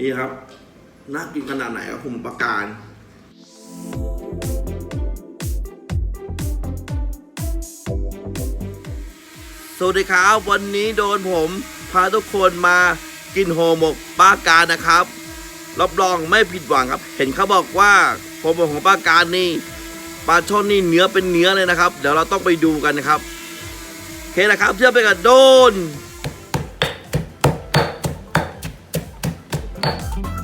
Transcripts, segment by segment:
นี่ครับน่ากินขนาดไหนครับผมประการสวัสดีครับวันนี้โดนผมพาทุกคนมากินโฮหมกป้าการนะครับ รับรองไม่ผิดหวังครับ เห็นเขาบอกว่าโฮหมกของป้าการนี่ปลาช่อนนี่เนื้อเป็นเนื้อเลยนะครับ เดี๋ยวเราต้องไปดูกันนะครับโอเคนะครับเชื่อไปกับโดน Música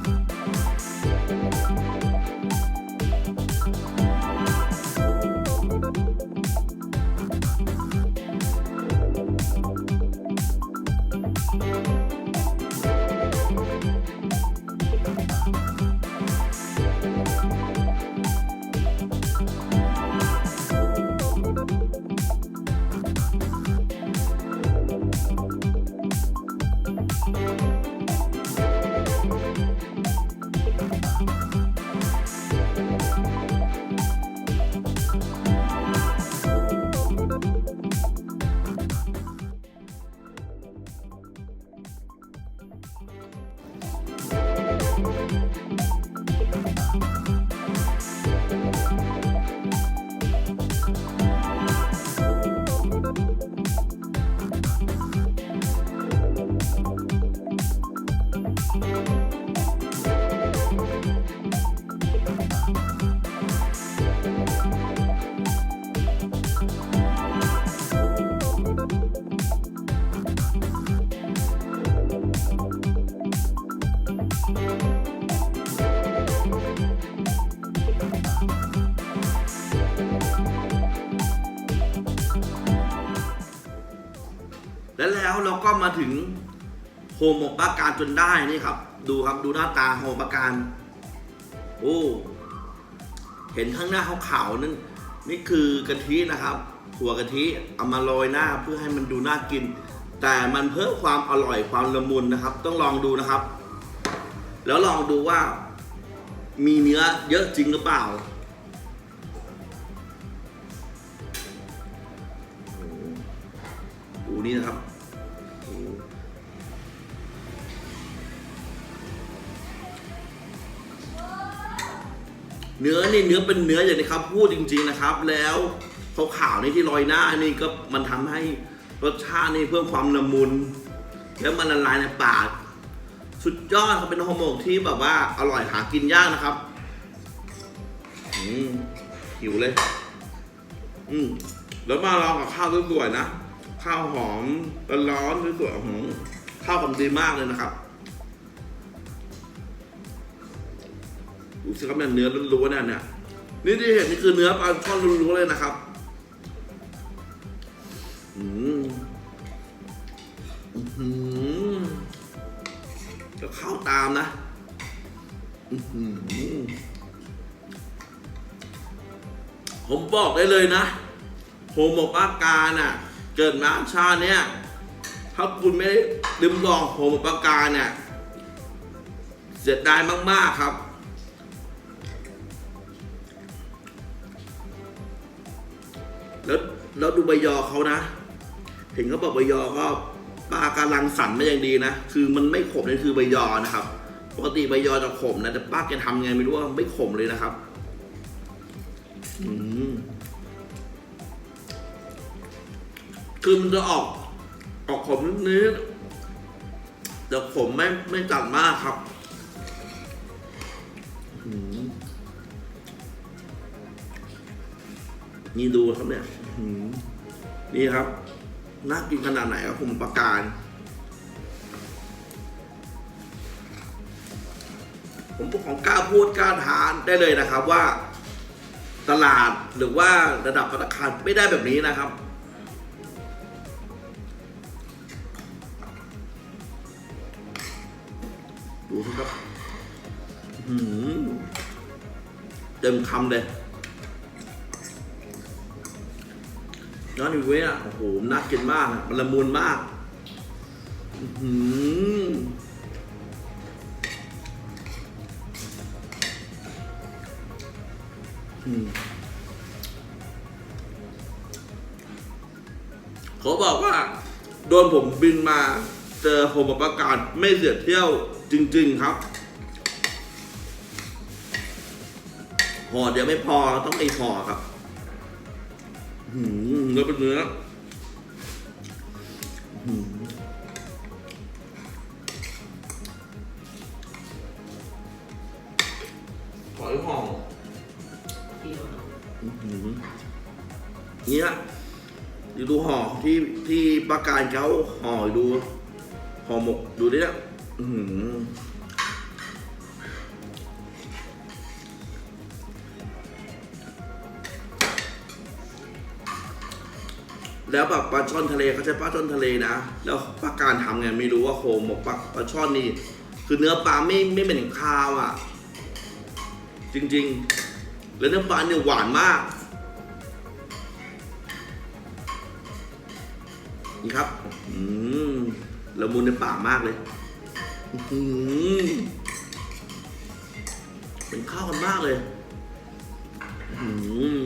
เราก็มาถึงโฮมหมกปาการจนได้นี่ครับ ดูครับดูหน้าตาโฮมปาการ โอ้เห็นข้างหน้าขาวๆนั่นนี่คือกะทินะครับถั่วกะทิเอามาโรยหน้าเพื่อให้มันดูน่ากิน แต่มันเพิ่มความอร่อยความละมุนนะครับ ต้องลองดูนะครับ แล้วลองดูว่า มีเนื้อเยอะจริงหรือเปล่าดูนี่นะครับ เนื้อนี่เนื้อเป็นเนื้ออย่างนี้ครับพูดจริง ๆนะครับ แล้วขาวๆนี่ที่ลอยหน้านี่ก็มันทำให้รสชาตินี่เพิ่มความละมุน แล้วมันละลายในปากสุดยอดครับเป็นโฮโมกที่แบบว่าอร่อยหากินยากนะครับอืมหิวเลย อืมแล้วมาลองกับข้าวสวยๆนะ ข้าวหอมร้อนๆสวยๆหืมข้าวกำลังดีมากเลยนะครับ ดูสิครับเนี่ยเนื้อล้วนๆเนี่ยเนี่ยนี่ที่เห็นนี่คือเนื้อปลาช่อนล้วนๆเลยนะครับอืมอื้อหือจะเข้าตามนะอื้อหือผมบอกได้เลยนะโฮโมปาการน่ะ เกิดมาชาเนี้ยถ้าคุณไม่ได้ดื่มลองโฮโมปาการเนี่ยเสียดายมาก ๆ ครับ แล้วแล้วดูใบยอเขานะ เห็นเขาบอกใบยอก็ปลากำลังสั่นมาอย่างดีนะ คือมันไม่ขมนี่คือใบยอนะครับ ปกติใบยอจะขมนะ แต่ป้าแกทำไงไม่รู้ว่าไม่ขมเลยนะครับ อืมคือมันจะออกออกขมนิดๆแต่ขมไม่ไม่จัดมากครับ นี่ดูครับเนี่ยอืมนี่ครับน่ากินขนาดไหนครับผมประการ ผมของกล้าพูดกล้าทานได้เลยนะครับว่าตลาดหรือว่าระดับธนาคารไม่ได้แบบนี้นะครับ ดูสิครับอื้อหือเต็มคำเลย ย้อนอีเวอะโอ้โหน่ากินมากอะมันละมุนมากอืมเขาบอกว่า โดนผมบินมาเจอผมประกาศไม่เสียเที่ยวจริง ๆ ครับห่อเดียวไม่พอต้องไอพอครับ เนื้อเป็นเนื้อหออีกห่อที่เนี่ยดูดูห่อที่ที่ประการเขาห่อดูห่อหมกดูดิเนี่ยอื แล้วแบบปลาช่อนทะเลเขาใช้ปลาช่อนทะเลนะ แล้วปลาการทำไงไม่รู้ว่าโคหมกปลาปลาช่อนนี่คือเนื้อปลาไม่ไม่เหม็นคาวอะ จริงๆ แล้วเนื้อปลาเนี่ยหวานมากนี่ครับ อืมละมุนในปากมากเลยอื้อหือเป็นข้าวกันมากเลย อื้อ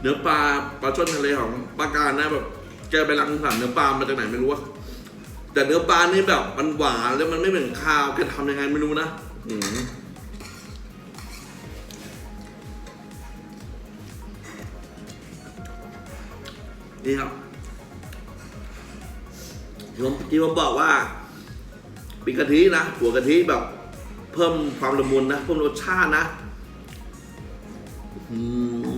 เนื้อปลาปลาช่อนทะเลของปลาการนะแบบแกไปรังสรรค์เนื้อปลามาจากไหนไม่รู้อะแต่เนื้อปลานี่แบบมันหวานแล้วมันไม่เหมือนข้าวแกทำยังไงไม่รู้นะอืมนี่ครับที่ผมที่ผมบอกว่าป็นกะทินะหัวกะทิแบบ เพิ่มความละมุนนะเพิ่มรสชาตินะ อืม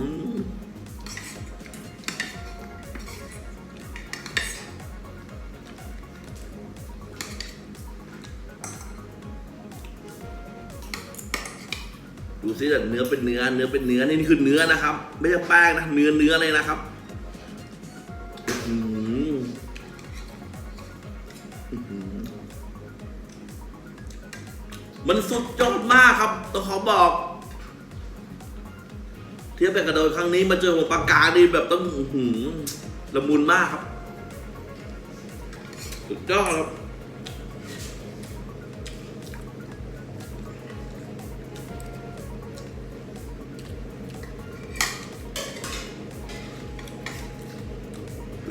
ดูซิแต่เนื้อเป็นเนื้อ เนื้อเป็นเนื้อนี่นี่คือเนื้อนะครับ ไม่ใช่แป้งนะ เนื้อเนื้อเลยนะครับมันสุดยอดมากครับต้องขอบอก เทียบไปกับโดยครั้งนี้มาเจอหัวปากกาดีแบบต้องหือละมุนมากครับ สุดยอดครับ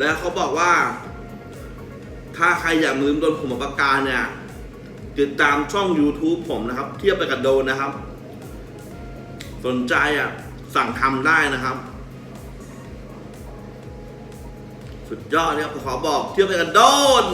แล้วเขาบอกว่า ถ้าใครอยากลืมโดนผมปากกาเนี่ย ติดตามช่อง YouTube ผมนะครับ เทียบไปกับโดนนะครับ สนใจอะ สั่งทำได้นะครับ สุดยอดเนี่ยขอบอกเทียบไปกับโดน